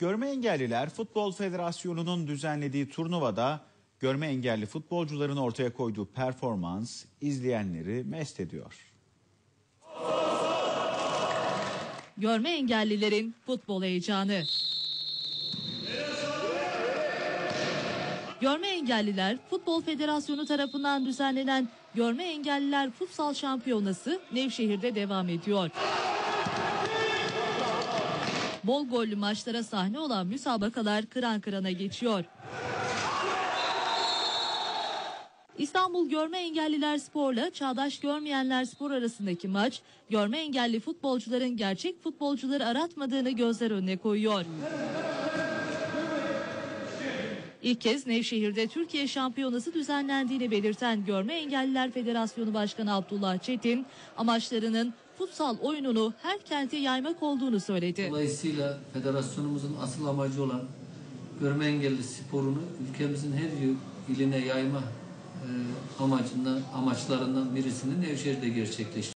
Görme Engelliler Futbol Federasyonu'nun düzenlediği turnuvada görme engelli futbolcuların ortaya koyduğu performans izleyenleri mest ediyor. Görme engellilerin futbol heyecanı. Görme Engelliler Futbol Federasyonu tarafından düzenlenen Görme Engelliler Futsal Şampiyonası Nevşehir'de devam ediyor. Bol gollü maçlara sahne olan müsabakalar kıran kırana geçiyor. İstanbul Görme Engelliler Spor'la Çağdaş Görmeyenler Spor arasındaki maç, görme engelli futbolcuların gerçek futbolcuları aratmadığını gözler önüne koyuyor. İlk kez Nevşehir'de Türkiye Şampiyonası düzenlendiğini belirten Görme Engelliler Federasyonu Başkanı Abdullah Çetin, amaçlarının futsal oyununu her kente yaymak olduğunu söyledi. Dolayısıyla federasyonumuzun asıl amacı olan görme engelli sporunu ülkemizin her iline yayma e, amacından amaçlarından birisini Nevşehir'de gerçekleştiriyoruz.